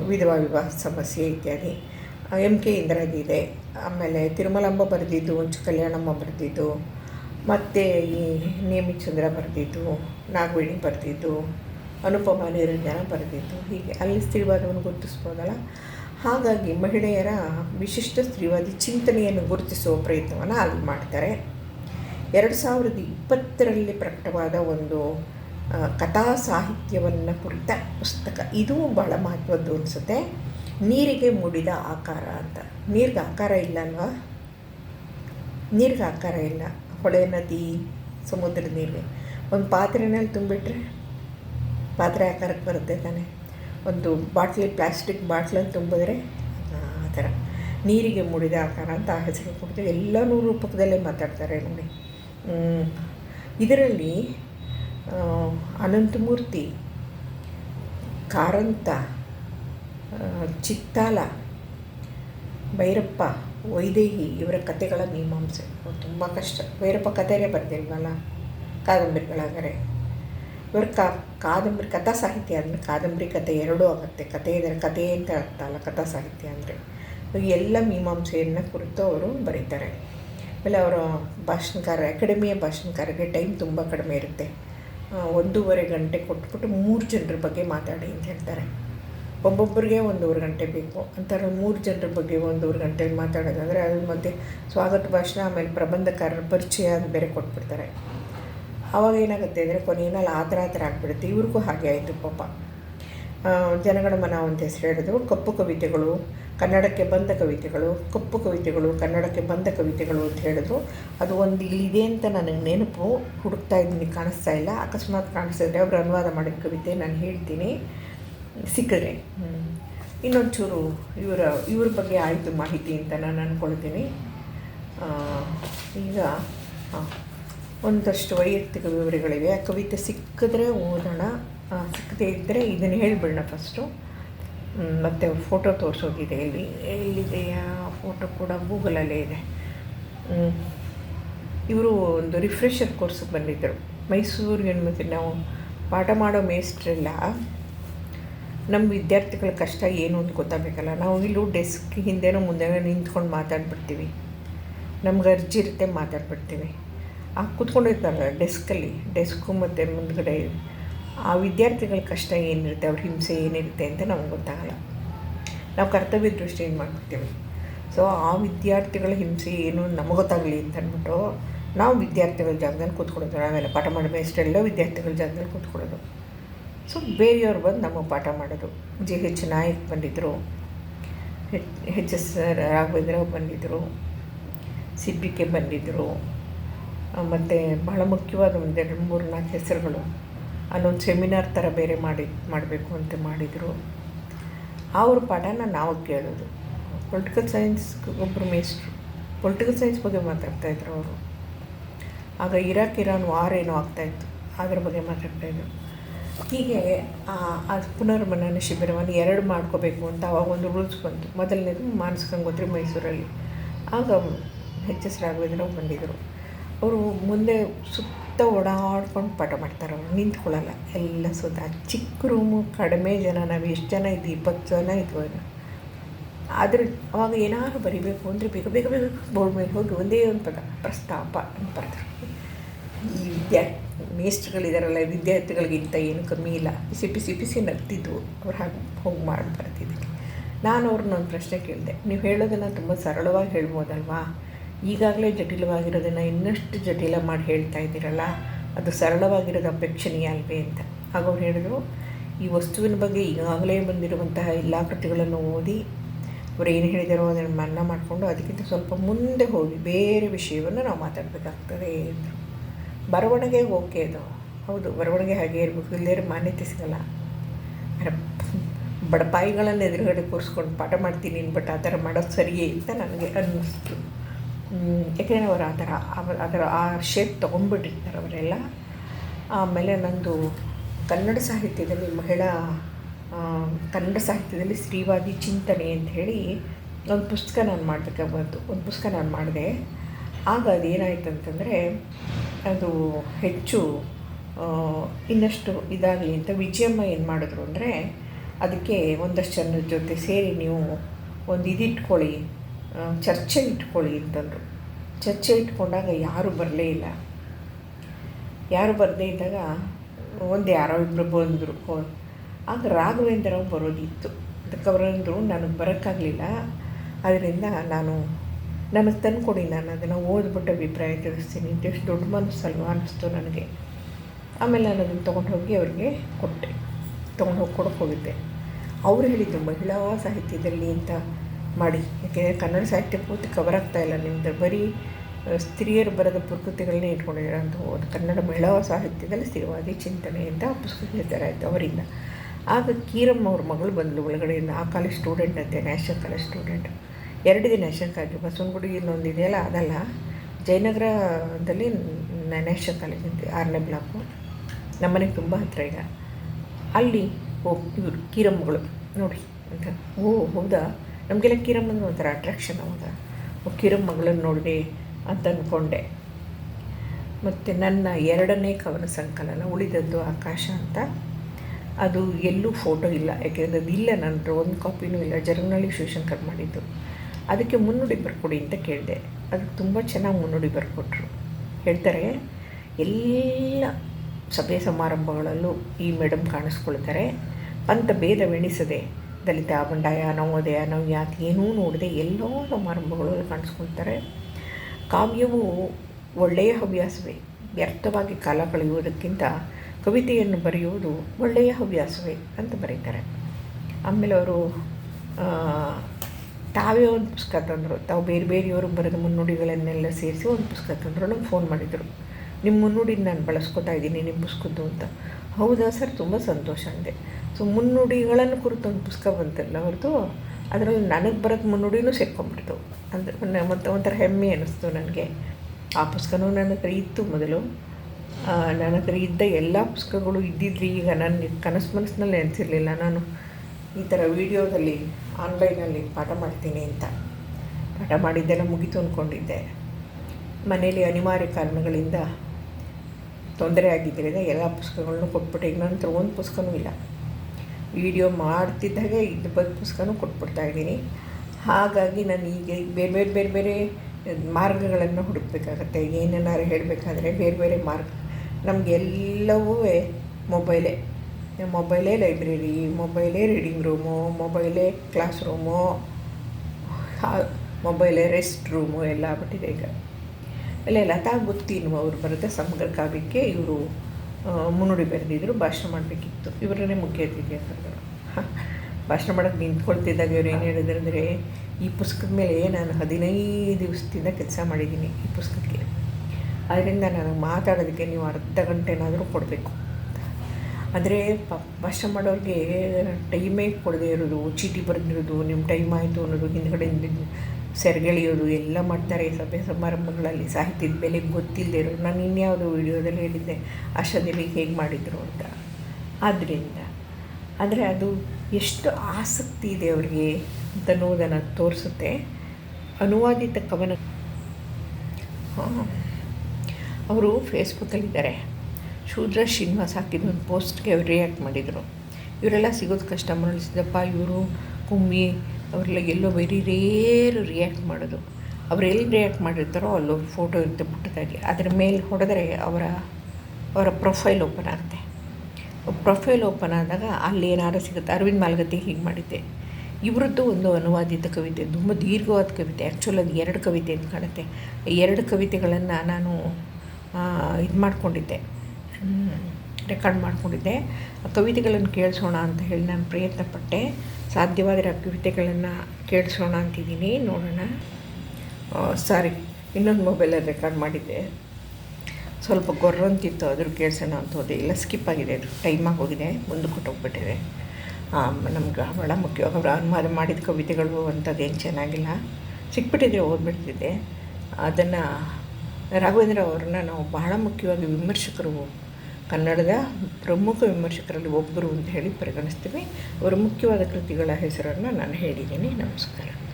A: ವಿಧವಾ ವಿವಾಹ ಸಮಸ್ಯೆ ಇತ್ಯಾದಿ. ಎಂ ಕೆ ಇದೆ, ಆಮೇಲೆ ತಿರುಮಲಂಬ ಬರೆದಿದ್ದು ಒಂಚು ಕಲ್ಯಾಣಮ್ಮ ಬರೆದಿದ್ದು, ಮತ್ತು ಈ ನೇಮಿಚಂದ್ರ ಬರೆದಿದ್ದು, ನಾಗವೇಣಿ ಬರೆದಿದ್ದು ಅನುಪಮ ನಿರಂಜನ ಬರೆದಿದ್ದು ಹೀಗೆ. ಅಲ್ಲಿ ಸ್ತ್ರೀವಾದವನ್ನು ಗುರುತಿಸ್ಬೋದಲ್ಲ ಹಾಗಾಗಿ ಮಹಿಳೆಯರ ವಿಶಿಷ್ಟ ಸ್ತ್ರೀವಾದಿ ಚಿಂತನೆಯನ್ನು ಗುರುತಿಸುವ ಪ್ರಯತ್ನವನ್ನು ಅಲ್ಲಿ ಮಾಡ್ತಾರೆ. ಎರಡು ಸಾವಿರದ ಇಪ್ಪತ್ತರಲ್ಲಿ ಪ್ರಕಟವಾದ ಒಂದು ಕಥಾ ಸಾಹಿತ್ಯವನ್ನು ಕುರಿತ ಪುಸ್ತಕ. ಇದು ಭಾಳ ಮಹತ್ವದ್ದು ಅನಿಸುತ್ತೆ. ನೀರಿಗೆ ಮೂಡಿದ ಆಕಾರ ಅಂತ. ನೀರಿಗೆ ಆಕಾರ ಇಲ್ಲ ಅಲ್ವಾ ನೀರಿಗೆ ಆಕಾರ ಇಲ್ಲ. ಹೊಳೆ, ನದಿ ಸಮುದ್ರ ನೀರಿಗೆ. ಒಂದು ಪಾತ್ರೆನಲ್ಲಿ ತುಂಬಿಟ್ರೆ ಪಾತ್ರೆ ಆಕಾರಕ್ಕೆ ಬರುತ್ತೆ ತಾನೆ. ಒಂದು ಬಾಟ್ಲಿ, ಪ್ಲಾಸ್ಟಿಕ್ ಬಾಟ್ಲಲ್ಲಿ ತುಂಬಿದ್ರೆ, ಆ ಥರ. ನೀರಿಗೆ ಮುಡಿದ ಆಕಾರ ಅಂತ ಆ ಹೆಸರು ಕೊಡ್ತೀವಿ ಎಲ್ಲನೂ ರೂಪಕದಲ್ಲೇ ಮಾತಾಡ್ತಾರೆ ನೋಡಿ. ಇದರಲ್ಲಿ ಅನಂತಮೂರ್ತಿ, ಕಾರಂತ ಚಿತ್ತಾಲ, ಭೈರಪ್ಪ, ವೈದೇಹಿ ಇವರ ಕಥೆಗಳ ಮೀಮಾಂಸೆ. ತುಂಬ ಕಷ್ಟ. ಭೈರಪ್ಪ ಕಥೆನೇ ಬರ್ತಿಲ್ವಲ್ಲ? ಕಾದಂಬರಿಗಳಾದರೆ. ಇವ್ರ ಕಾದಂಬರಿ, ಕಥಾ ಸಾಹಿತ್ಯ ಅಂದರೆ ಕಾದಂಬರಿ ಕಥೆ ಎರಡೂ ಆಗುತ್ತೆ. ಕಥೆ ಇದ್ದಾರೆ ಕಥೆ ಅಂತ ಅರ್ಥ ಅಲ್ಲ, ಕಥಾ ಸಾಹಿತ್ಯ ಅಂದರೆ. ಎಲ್ಲ ಮೀಮಾಂಸೆಯನ್ನು ಕುರಿತು ಅವರು ಬರೀತಾರೆ. ಆಮೇಲೆ ಅವರ ಭಾಷಣಕಾರ, ಅಕಾಡೆಮಿಯ ಭಾಷಣಕಾರರಿಗೆ ಟೈಮ್ ತುಂಬ ಕಡಿಮೆ ಇರುತ್ತೆ. ಒಂದೂವರೆ ಗಂಟೆ ಕೊಟ್ಬಿಟ್ಟು ಮೂರು ಜನರ ಬಗ್ಗೆ ಮಾತಾಡಿ ಅಂತ ಹೇಳ್ತಾರೆ. ಒಬ್ಬೊಬ್ಬರಿಗೆ ಒಂದೂವರೆ ಗಂಟೆ ಬೇಕು. ಅಂತಾರೆ ಮೂರು ಜನರ ಬಗ್ಗೆ ಒಂದೂವರೆ ಗಂಟೆಯಲ್ಲಿ ಮಾತಾಡೋದಾದರೆ ಅದ್ರ ಮಧ್ಯೆ ಸ್ವಾಗತ ಭಾಷಣ, ಆಮೇಲೆ ಪ್ರಬಂಧಕಾರರ ಪರಿಚಯ ಬೇರೆ ಕೊಟ್ಬಿಡ್ತಾರೆ. ಆವಾಗ ಏನಾಗುತ್ತೆ ಅಂದರೆ ಕೊನೆಯಲ್ಲಿ ಆ ಥರ ಆ ಥರ ಆಗಿಬಿಡುತ್ತೆ. ಇವ್ರಿಗೂ ಹಾಗೆ ಆಯಿತು ಪಾಪ. ಜನಗಳ ಮನ ಅಂತ ಹೆಸರು ಹೇಳಿದ್ರು ಕಪ್ಪು ಕವಿತೆಗಳು, ಕನ್ನಡಕ್ಕೆ ಬಂದ ಕವಿತೆಗಳು, ಕಪ್ಪು ಕವಿತೆಗಳು, ಕನ್ನಡಕ್ಕೆ ಬಂದ ಕವಿತೆಗಳು ಅಂತ ಹೇಳಿದ್ರು ಅದು ಒಂದು ಇಲ್ಲಿದೆ ಅಂತ ನನಗೆ ನೆನಪು, ಹುಡುಕ್ತಾ ಇದ್ದೀನಿ, ಕಾಣಿಸ್ತಾ ಇಲ್ಲ. ಅಕಸ್ಮಾತ್ ಕಾಣಿಸಿದ್ರೆ ಅವರು ಅನುವಾದ ಮಾಡಿದ ಕವಿತೆ ನಾನು ಹೇಳ್ತೀನಿ. ಸಿಕ್ಕಿದ್ರೆ. ಇನ್ನೊಂಚೂರು ಇವರ, ಇವ್ರ ಬಗ್ಗೆ ಆಯಿತು ಮಾಹಿತಿ ಅಂತ ನಾನು ಅಂದ್ಕೊಳ್ತೀನಿ ಈಗ ಒಂದಷ್ಟು ವೈಯಕ್ತಿಕ ವಿವರಗಳಿವೆ. ಆ ಕವಿತೆ ಸಿಕ್ಕಿದ್ರೆ ಓದೋಣ. ಸಿಕ್ಕದೇ ಇದ್ದರೆ ಇದನ್ನು ಹೇಳಿಬಿಡೋಣ ಫಸ್ಟು ಮತ್ತು ಫೋಟೋ ತೋರಿಸೋದಿದೆ ಇಲ್ಲಿ ಎಲ್ಲಿದೆಯಾ ಫೋಟೋ ಕೂಡ ಗೂಗಲಲ್ಲೇ ಇದೆ. ಇವರು ಒಂದು ರಿಫ್ರೆಷರ್ ಕೋರ್ಸಿಗೆ ಬಂದಿದ್ದರು. ಮೈಸೂರು ಮತ್ತು ನಾವು ಪಾಠ ಮಾಡೋ ಮೇಸ್ಟ್ರೆಲ್ಲ ನಮ್ಮ ವಿದ್ಯಾರ್ಥಿಗಳ ಕಷ್ಟ ಏನು ಅಂತ ಗೊತ್ತಾಗಬೇಕಲ್ಲ. ನಾವು ಇಲ್ಲೂ ಡೆಸ್ಕ್ ಹಿಂದೆನೋ ಮುಂದೆನೋ ನಿಂತ್ಕೊಂಡು ಮಾತಾಡ್ಬಿಡ್ತೀವಿ. ನಮ್ಗೆ ಅರ್ಜಿ ಇರುತ್ತೆ ಮಾತಾಡ್ಬಿಡ್ತೀವಿ. ಆ ಕೂತ್ಕೊಂಡಿರ್ತಾರಲ್ಲ ಡೆಸ್ಕಲ್ಲಿ, ಡೆಸ್ಕು ಮತ್ತು ಮುಂದ್ಗಡೆ ಆ ವಿದ್ಯಾರ್ಥಿಗಳ ಕಷ್ಟ ಏನಿರುತ್ತೆ, ಅವ್ರ ಹಿಂಸೆ ಏನಿರುತ್ತೆ ಅಂತ ನಮ್ಗೆ ಗೊತ್ತಾಗಲ್ಲ. ನಾವು ಕರ್ತವ್ಯ ದೃಷ್ಟಿಯಿಂದ ಮಾಡ್ಬಿಡ್ತೀವಿ ಸೊ ಆ ವಿದ್ಯಾರ್ಥಿಗಳ ಹಿಂಸೆ ಏನು ನಮಗೆ ಗೊತ್ತಾಗಲಿ ಅಂತ ಅಂದ್ಬಿಟ್ಟು ನಾವು ವಿದ್ಯಾರ್ಥಿಗಳ ಜಾಗದಲ್ಲಿ ಕೂತ್ಕೊಳ್ಳೋದು ನಾವೆಲ್ಲ ಪಾಠ ಮಾಡಬೇಕು ಎಷ್ಟೆಲ್ಲ ವಿದ್ಯಾರ್ಥಿಗಳ ಜಾಗದಲ್ಲಿ ಕೂತ್ಕೊಳ್ಳೋದು. ಸೊ ಬೇರೆಯವ್ರು ಬಂದು ನಮಗೆ ಪಾಠ ಮಾಡೋದು. ಜಿ ಹೆಚ್ ನಾಯಕ್ ಬಂದಿದ್ದರು ಹೆಚ್ ಹೆಚ್ ಎಸ್ ರಾಘವೇಂದ್ರ ಬಂದಿದ್ದರು, ಸಿ ಪಿ ಬಂದಿದ್ದರು. ಮತ್ತು ಬಹಳ ಮುಖ್ಯವಾದ ಒಂದು ಎರಡು ಮೂರು ನಾಲ್ಕು ಹೆಸರುಗಳು. ಅಲ್ಲೊಂದು ಸೆಮಿನಾರ್ ಥರ ಬೇರೆ ಮಾಡಿ, ಮಾಡಬೇಕು ಅಂತ ಮಾಡಿದರು. ಅವ್ರ ಪಾಠನ ನಾವು ಕೇಳೋದು. ಪೊಲಿಟಿಕಲ್ ಸೈನ್ಸ್ ಒಬ್ಬರು ಮೇಸ್ಟ್ರು ಪೊಲಿಟಿಕಲ್ ಸೈನ್ಸ್ ಬಗ್ಗೆ ಮಾತಾಡ್ತಾಯಿದ್ರು ಅವರು. ಆಗ ಇರಾಕ್ ಇರಾನ್ ವಾರ್ ಏನೋ ಆಗ್ತಾಯಿತ್ತು ಅದ್ರ ಬಗ್ಗೆ ಮಾತಾಡ್ತಾಯಿದ್ರು ಹೀಗೆ ಅದು ಪುನರ್ಮನನ ಶಿಬಿರವನ್ನು ಎರಡು ಮಾಡ್ಕೋಬೇಕು ಅಂತ ಅವಾಗ ಒಂದು ರೂಲ್ಸ್ ಬಂತು. ಮೊದಲನೇದು ಮಾನಸಿಕ ಗಂಗೋತ್ರಿ ಮೈಸೂರಲ್ಲಿ. ಆಗ ಎಚ್ ಎಸ್ ರಾಘವೇಂದ್ರ ಬಂದಿದ್ದರು ಅವರು ಮುಂದೆ ಸುತ್ತ ಓಡಾಡ್ಕೊಂಡು ಪಾಠ ಮಾಡ್ತಾರೆ, ಅವರು ನಿಂತ್ಕೊಳ್ಳಲ್ಲ. ಎಲ್ಲ ಸುತ್ತ, ಚಿಕ್ಕ ರೂಮು ಕಡಿಮೆ ಜನ, ನಾವು ಎಷ್ಟು ಜನ ಇದ್ವಿ, ಇಪ್ಪತ್ತು ಜನ ಇದ್ವು ಆದರೆ ಅವಾಗ ಏನಾದ್ರು ಬರಿಬೇಕು ಅಂದರೆ ಬೇಗ ಬೇಗ ಬೇಗ ಬೋರ್ಡ್ ಮೇಲೆ ಹೋಗಿ ಒಂದೇ ಒಂದು ಪದ, ಪ್ರಸ್ತಾಪ ಅಂತ ಬರ್ತಾರೆ ಈ ವಿದ್ಯಾ ಮೇಸ್ಟ್ರುಗಳಿದಾರಲ್ಲ ವಿದ್ಯಾರ್ಥಿಗಳಿಗಿಂತ ಏನು ಕಮ್ಮಿ ಇಲ್ಲ. ಬಿಸಿ ಬಿಸಿ ಬಿಸಿ ನಗ್ತಿದ್ವು, ಅವ್ರು ಹಾಗೆ ಹೋಗಿ ಮಾಡಿ ಬರ್ತಿದ್ದೀನಿ ನಾನು ಅವ್ರನ್ನ ಒಂದು ಪ್ರಶ್ನೆ ಕೇಳಿದೆ, ನೀವು ಹೇಳೋದನ್ನು ತುಂಬ ಸರಳವಾಗಿ ಹೇಳ್ಬೋದಲ್ವಾ? ಈಗಾಗಲೇ ಜಟಿಲವಾಗಿರೋದನ್ನು ಇನ್ನಷ್ಟು ಜಟಿಲ ಮಾಡಿ ಹೇಳ್ತಾ ಇದ್ದೀರಲ್ಲ, ಅದು ಸರಳವಾಗಿರೋದು ಅಪೇಕ್ಷಣೀಯ ಅಲ್ವೇ ಅಂತ. ಹಾಗವ್ರು ಅವ್ರು ಹೇಳಿದ್ರು, ಈ ವಸ್ತುವಿನ ಬಗ್ಗೆ ಈಗಾಗಲೇ ಬಂದಿರುವಂತಹ ಎಲ್ಲ ಕೃತಿಗಳನ್ನು ಓದಿ, ಅವ್ರು ಏನು ಹೇಳಿದಾರೋ ಅದನ್ನು ಮನ್ನ ಮಾಡಿಕೊಂಡು ಅದಕ್ಕಿಂತ ಸ್ವಲ್ಪ ಮುಂದೆ ಹೋಗಿ ಬೇರೆ ವಿಷಯವನ್ನು ನಾವು ಮಾತಾಡಬೇಕಾಗ್ತದೆ ಅಂದರು ಬರವಣಿಗೆ ಓಕೆ ಅದು. ಹೌದು, ಬರವಣಿಗೆ ಹಾಗೆ ಇರಬೇಕು ಇಲ್ಲದೇ ಮಾನ್ಯತೆ ಸಿಗಲ್ಲ. ಬಡಪಾಯಿಗಳನ್ನು ಎದುರುಗಡೆ ಕೂರಿಸ್ಕೊಂಡು ಪಾಠ ಮಾಡ್ತೀನಿ ಬಟ್ ಆ ಥರ ಮಾಡೋದು ಸರಿಯೇ ಅಂತ ನನಗೆ ಅನ್ನಿಸ್ತು. ಯಾಕೆಂದರೆ ಅವರು ಆ ಥರ ಅದರ ಆ ಶೇಪ್ ತೊಗೊಂಡ್ಬಿಟ್ಟಿರ್ತಾರೆ ಅವರೆಲ್ಲ ಆಮೇಲೆ ನಂದು ಕನ್ನಡ ಸಾಹಿತ್ಯದಲ್ಲಿ ಮಹಿಳಾ ಕನ್ನಡ ಸಾಹಿತ್ಯದಲ್ಲಿ ಸ್ತ್ರೀವಾದಿ ಚಿಂತನೆ ಅಂತ ಹೇಳಿ ಒಂದು ಪುಸ್ತಕ ನಾನು ಮಾಡಬೇಕಾಗ್ಬಾರ್ದು ಒಂದು ಪುಸ್ತಕ ನಾನು ಮಾಡಿದೆ. ಆಗ ಅದೇನಾಯಿತು ಅಂತಂದರೆ, ಅದು ಹೆಚ್ಚು ಇನ್ನಷ್ಟು ಇದಾಗಲಿ ಅಂತ ವಿಜಯಮ್ಮ ಏನು ಮಾಡಿದ್ರು ಅಂದರೆ, ಅದಕ್ಕೆ ಒಂದಷ್ಟು ಜನರ ಜೊತೆ ಸೇರಿ ನೀವು ಒಂದು ಇದಿಟ್ಕೊಳ್ಳಿ. ಚರ್ಚೆ ಇಟ್ಕೊಳ್ಳಿ ಅಂತಂದರು. ಚರ್ಚೆ ಇಟ್ಕೊಂಡಾಗ ಯಾರೂ ಬರಲೇ ಇಲ್ಲ. ಯಾರು ಬರದೇ ಇದ್ದಾಗ ಒಂದು ಯಾರೋ ಇಬ್ಬರು ಬಂದರು. ಆಗ ರಾಘವೇಂದ್ರ ಬರೋದಿತ್ತು. ಅದಕ್ಕೆ ಅವರಂದರು, ನನಗೆ ಬರೋಕ್ಕಾಗಲಿಲ್ಲ. ಅದರಿಂದ ನಾನು, ನನಗೆ ತಂದುಕೊಡಿ, ನಾನು ಅದನ್ನು ಓದ್ಬಿಟ್ಟು ಅಭಿಪ್ರಾಯ ತಿಳಿಸ್ತೀನಿ. ಎಷ್ಟು ದೊಡ್ಡ ಮನಸ್ಸಲ್ವ ಅನ್ನಿಸ್ತು ನನಗೆ. ಆಮೇಲೆ ನಾನು ಅದನ್ನು ತೊಗೊಂಡು ಹೋಗಿ ಅವ್ರಿಗೆ ಕೊಟ್ಟೆ. ತೊಗೊಂಡು ಹೋಗಿ ಕೊಡೋಕೆ ಹೋಗಿದ್ದೆ. ಅವ್ರು ಹೇಳಿದ್ದು ಮಹಿಳಾ ಸಾಹಿತ್ಯದಲ್ಲಿ ಅಂತ ಮಾಡಿ. ಯಾಕೆಂದರೆ ಕನ್ನಡ ಸಾಹಿತ್ಯ ಪೂರ್ತಿ ಕವರ್ ಆಗ್ತಾ ಇಲ್ಲ. ನಿಮ್ಮದು ಬರೀ ಸ್ತ್ರೀಯರು ಬರೆದ ಪ್ರಕೃತಿಗಳನ್ನೇ ಇಟ್ಕೊಂಡಿರೋ ಅಂತ ಕನ್ನಡ ಮಹಿಳಾ ಸಾಹಿತ್ಯದಲ್ಲಿ ಸ್ಥಿರವಾದಿ ಚಿಂತನೆ ಅಂತ ಪುಸ್ತಕ ಹೇಳ್ತಾರೆ ಆಯಿತು ಅವರಿಂದ. ಆಗ ಕೀರಮ್ಮ ಅವ್ರ ಮಗಳು ಬಂದಳು ಒಳಗಡೆಯಿಂದ. ಆ ಕಾಲೇಜ್ ಸ್ಟೂಡೆಂಟ್ ಅಂತೆ ನ್ಯಾಷನಲ್ ಕಾಲೇಜ್ ಸ್ಟೂಡೆಂಟ್ ಎರಡು ದಿನ ಯಶಂಕಾಗಿ ಬಸವನಗುಡಿ ಇನ್ನೊಂದು ಇದೆಯಲ್ಲ, ಅದಲ್ಲ. ಜಯನಗರದಲ್ಲಿ ನ್ಯಾಷನಲ್ ಕಾಲೇಜ್ ಅಂತ, ಆರನೇ ಬ್ಲಾಕು ನಮ್ಮನೆಗೆ ತುಂಬ ಹತ್ತಿರ ಈಗ. ಅಲ್ಲಿ ಹೋಗಿ ಇವರು ಕೀರಮ್ಮಗಳು ನೋಡಿ ಅಂತ. ಓ, ಹೌದಾ? ನಮಗೆಲ್ಲ ಕಿರಮ್ಮನ ಒಂಥರ ಅಟ್ರಾಕ್ಷನ್ ಅವಾಗ. ಓ ಕೀರಮ್ಮ ಮಗಳನ್ನು ನೋಡಿದೆ ಅಂತ ಅಂದ್ಕೊಂಡೆ ಮತ್ತು ನನ್ನ ಎರಡನೇ ಕವನ ಸಂಕಲನ, ಉಳಿದದ್ದು ಆಕಾಶ ಅಂತ. ಅದು ಎಲ್ಲೂ ಫೋಟೋ ಇಲ್ಲ. ಯಾಕೆಂದರೆ ಅದು ಇಲ್ಲ ನನ್ನ ಒಂದು ಕಾಪಿನೂ ಇಲ್ಲ. ಜರಗ್ನಳ್ಳಿ ಶಿವಶಂಕರ್ ಮಾಡಿದ್ದು. ಅದಕ್ಕೆ ಮುನ್ನುಡಿ ಬರ್ಕೊಡಿ ಅಂತ ಕೇಳಿದೆ. ಅದಕ್ಕೆ ತುಂಬ ಚೆನ್ನಾಗಿ ಮುನ್ನುಡಿ ಬರ್ಕೊಟ್ರು ಹೇಳ್ತಾರೆ, ಎಲ್ಲ ಸಭೆ ಸಮಾರಂಭಗಳಲ್ಲೂ ಈ ಮೇಡಮ್ ಕಾಣಿಸ್ಕೊಳ್ತಾರೆ. ಅಂತ ಭೇದವೆಣಿಸದೆ ದಲಿತ ಬಂಡಾಯ, ನವೋದಯ ನವ್ಯಾತ್ ಏನೂ ನೋಡದೆ ಎಲ್ಲೋ ಸಮಾರಂಭಗಳು ಕಾಣಿಸ್ಕೊಳ್ತಾರೆ. ಕಾವ್ಯವು ಒಳ್ಳೆಯ ಹವ್ಯಾಸವೇ. ವ್ಯರ್ಥವಾಗಿ ಕಾಲ ಕಳೆಯುವುದಕ್ಕಿಂತ ಕವಿತೆಯನ್ನು ಬರೆಯುವುದು ಒಳ್ಳೆಯ ಹವ್ಯಾಸವೇ ಅಂತ ಬರೀತಾರೆ. ಆಮೇಲೆ ಅವರು ತಾವೇ ಒಂದು ಪುಸ್ತಕ ತಂದರು. ತಾವು ಬೇರೆ ಬೇರೆಯವರು ಬರೆದ ಮುನ್ನುಡಿಗಳನ್ನೆಲ್ಲ ಸೇರಿಸಿ ಒಂದು ಪುಸ್ತಕ ತಂದರು. ನಂಗೆ ಫೋನ್ ಮಾಡಿದರು. ನಿಮ್ಮ ಮುನ್ನುಡಿನ ನಾನು ಬಳಸ್ಕೊತಾ ಇದ್ದೀನಿ, ನಿಮ್ಮ ಪುಸ್ತಕದ್ದು ಅಂತ. ಹೌದಾ ಸರ್? ತುಂಬ ಸಂತೋಷ ಅಂದೆ. ಸೊ ಮುನ್ನುಡಿಗಳನ್ನು ಕುರಿತು ಒಂದು ಪುಸ್ತಕ ಬಂತಲ್ಲ ಅವ್ರದ್ದು ಅದರಲ್ಲಿ ನನಗೆ ಬರೋದು ಮುನ್ನುಡಿನೂ ಸೇರ್ಕೊಂಬಿಡ್ತು ಅಂದರೆ ಮತ್ತು ಒಂಥರ ಹೆಮ್ಮೆ ಅನ್ನಿಸ್ತು ನನಗೆ. ಆ ಪುಸ್ತಕನೂ ನನ್ನ ಹತ್ರ ಇತ್ತು ಮೊದಲು. ನನ್ನ ಹತ್ರ ಇದ್ದ ಎಲ್ಲ ಪುಸ್ತಕಗಳು ಇದ್ದಿದ್ರಿ, ಈಗ ನನ್ನ ಕನಸು ಮನಸ್ಸಿನಲ್ಲಿ ಅನಿಸಿರಲಿಲ್ಲ ನಾನು ಈ ಥರ ವೀಡಿಯೋದಲ್ಲಿ, ಆನ್ಲೈನಲ್ಲಿ ಪಾಠ ಮಾಡ್ತೀನಿ ಅಂತ. ಪಾಠ ಮಾಡಿದ್ದೆಲ್ಲ ಮುಗಿತು ಅಂದ್ಕೊಂಡಿದ್ದೆ ಮನೇಲಿ ಅನಿವಾರ್ಯ ಕಾರಣಗಳಿಂದ ತೊಂದರೆ ಆಗಿದ್ದರಿಂದ ಎಲ್ಲ ಪುಸ್ತಕಗಳನ್ನೂ ಕೊಟ್ಬಿಟ್ಟೆ ಈಗ ಹತ್ರ ಒಂದು ಪುಸ್ತಕನೂ ಇಲ್ಲ. ವಿಡಿಯೋ ಮಾಡ್ತಿದ್ದಾಗೆ ಇದು ಬಗ್ಗೆ ಪುಸ್ತಕನೂ ಕೊಟ್ಬಿಡ್ತಾಯಿದ್ದೀನಿ ಹಾಗಾಗಿ ನಾನು ಈಗ ಬೇರೆ ಬೇರೆ ಬೇರೆ ಬೇರೆ ಮಾರ್ಗಗಳನ್ನು ಹುಡುಕಬೇಕಾಗತ್ತೆ. ಏನೇನಾದ್ರು ಹೇಳಬೇಕಾದ್ರೆ ಬೇರೆ ಬೇರೆ ಮಾರ್ಗ. ನಮಗೆಲ್ಲವೂ ಮೊಬೈಲೇ. ಮೊಬೈಲೇ ಲೈಬ್ರರಿ, ಮೊಬೈಲೇ ರೀಡಿಂಗ್ ರೂಮು, ಮೊಬೈಲೇ ಕ್ಲಾಸ್ ರೂಮು ಮೊಬೈಲೇ ರೆಸ್ಟ್ ರೂಮು ಎಲ್ಲ ಆಗ್ಬಿಟ್ಟಿದೆ ಈಗ. ಅಲ್ಲೇ ಲತಾ ಗುತ್ತಿ ಅವರು ಬರುತ್ತೆ ಸಮಗ್ರ ಕಾವ್ಯಕ್ಕೆ ಇವರು ಮುನ್ನುಡಿ ಬರೆದಿದ್ರು, ಭಾಷಣ ಮಾಡಬೇಕಿತ್ತು. ಇವರನ್ನೇ ಮುಖ್ಯ ಅತಿಥಿ ಅಂತಂದರು. ಭಾಷಣ ಮಾಡೋಕ್ಕೆ ನಿಂತ್ಕೊಳ್ತಿದ್ದಾಗ ಇವ್ರು ಏನು ಹೇಳಿದ್ರು ಅಂದರೆ, ಈ ಪುಸ್ತಕದ ಮೇಲೆ ನಾನು ಹದಿನೈದು ದಿವಸದಿಂದ ಕೆಲಸ ಮಾಡಿದ್ದೀನಿ, ಈ ಪುಸ್ತಕಕ್ಕೆ. ಅದರಿಂದ ನಾನು ಮಾತಾಡೋದಕ್ಕೆ ನೀವು ಅರ್ಧ ಗಂಟೆನಾದರೂ ಕೊಡಬೇಕು. ಆದರೆ ಪ, ಭಾಷಣ ಮಾಡೋರಿಗೆ ಟೈಮೇ ಕೊಡದೇ ಇರೋದು, ಚೀಟಿ ಬರೆದಿರೋದು ನಿಮ್ಮ ಟೈಮ್ ಆಯಿತು ಅನ್ನೋದು ಹಿಂದ್ಗಡೆ ಸೆರಗೆಳೆಯೋದು, ಎಲ್ಲ ಮಾಡ್ತಾರೆ ಸಭೆ ಸಮಾರಂಭಗಳಲ್ಲಿ. ಸಾಹಿತ್ಯದ ಬೆಲೆ ಗೊತ್ತಿಲ್ಲದೆ ಇರೋದು. ನಾನು ಇನ್ಯಾವುದೋ ವಿಡಿಯೋದಲ್ಲಿ ಹೇಳಿದ್ದೆ ಆಶಾದೇವಿ ಹೇಗೆ ಮಾಡಿದರು ಅಂತ. ಆದ್ದರಿಂದ ಆದರೆ ಅದು ಎಷ್ಟು ಆಸಕ್ತಿ ಇದೆ ಅವರಿಗೆ ಅಂತ ಅನ್ನೋದನ್ನು ತೋರಿಸುತ್ತೆ. ಅನುವಾದಿತ ಕವನ. ಅವರು ಫೇಸ್ಬುಕ್ಕಲ್ಲಿದ್ದಾರೆ. ಶೂದ್ರ ಶ್ರೀನಿವಾಸ್ ಹಾಕಿದ ಒಂದು ಪೋಸ್ಟ್ಗೆ ಅವ್ರು ರಿಯಾಕ್ಟ್ ಮಾಡಿದರು. ಇವರೆಲ್ಲ ಸಿಗೋದು ಕಷ್ಟ ಮರಳಿಸಿದಪ್ಪ ಇವರು ಕುಮ್ಮಿ ಅವರೆಲ್ಲ ಎಲ್ಲೋ ವೆರಿ ರೇರು ರಿಯಾಕ್ಟ್ ಮಾಡೋದು ಅವರೆಲ್ಲಿ ರಿಯಾಕ್ಟ್ ಮಾಡಿರ್ತಾರೋ ಅಲ್ಲೊಂದು ಫೋಟೋ ಇರುತ್ತೆ ಪುಟ್ಟದಾಗಿ. ಅದರ ಮೇಲೆ ಹೊಡೆದ್ರೆ ಅವರ ಅವರ ಪ್ರೊಫೈಲ್ ಓಪನ್ ಆಗುತ್ತೆ. ಪ್ರೊಫೈಲ್ ಓಪನ್ ಆದಾಗ ಅಲ್ಲಿ ಏನಾರು ಸಿಗುತ್ತೆ. ಅರವಿಂದ್ ಮಾಲ್ಗತಿ ಹೀಗೆ ಮಾಡಿದ್ದೆ. ಇವರದ್ದು ಒಂದು ಅನುವಾದಿತ ಕವಿತೆ, ತುಂಬ ದೀರ್ಘವಾದ ಕವಿತೆ. ಆ್ಯಕ್ಚುಲ್ ಅದು ಎರಡು ಕವಿತೆ ಅಂತ ಕಾಣುತ್ತೆ. ಎರಡು ಕವಿತೆಗಳನ್ನು ನಾನು ಇದು ಮಾಡಿಕೊಂಡಿದ್ದೆ. ರೆಕಾರ್ಡ್ ಮಾಡಿಕೊಂಡಿದ್ದೆ. ಆ ಕವಿತೆಗಳನ್ನು ಕೇಳಿಸೋಣ ಅಂತ ಹೇಳಿ ನಾನು ಪ್ರಯತ್ನ ಪಟ್ಟೆ ಸಾಧ್ಯವಾದರೆ ಆ ಕವಿತೆಗಳನ್ನು ಕೇಳಿಸೋಣ ಅಂತಿದ್ದೀನಿ. ನೋಡೋಣ. ಸಾರಿ. ಇನ್ನೊಂದು ಮೊಬೈಲಲ್ಲಿ ರೆಕಾರ್ಡ್ ಮಾಡಿದ್ದೆ. ಸ್ವಲ್ಪ ಗೊರ್ರಂತಿತ್ತು ಅದ್ರ ಕೇಳಿಸೋಣ ಅಂತ ಹೋದೆ. ಇಲ್ಲ ಸ್ಕಿಪ್ ಆಗಿದೆ. ಅದು ಟೈಮಾಗಿ ಹೋಗಿದೆ. ಮುಂದಕ್ಕೆ ಹೋಗ್ಬಿಟ್ಟಿದೆ. ನಮ್ಗೆ ಭಾಳ ಮುಖ್ಯವಾಗಿ ಅವರು ಅನುವಾದ ಮಾಡಿದ ಕವಿತೆಗಳು ಅಂಥದ್ದೇನು ಚೆನ್ನಾಗಿಲ್ಲ. ಸಿಕ್ಬಿಟ್ಟಿದ್ರೆ ಓದ್ಬಿಡ್ತಿದ್ದೆ ಅದನ್ನು ರಾಘವೇಂದ್ರ ಅವ್ರನ್ನ ನಾವು ಬಹಳ ಮುಖ್ಯವಾಗಿ ವಿಮರ್ಶಕರು ಕನ್ನಡದ ಪ್ರಮುಖ ವಿಮರ್ಶಕರಲ್ಲಿ ಒಬ್ಬರು ಅಂತ ಹೇಳಿ ಪರಿಗಣಿಸ್ತೀವಿ. ಅವರ ಮುಖ್ಯವಾದ ಕೃತಿಗಳ ಹೆಸರನ್ನು ನಾನು ಹೇಳಿದ್ದೀನಿ. ನಮಸ್ಕಾರ.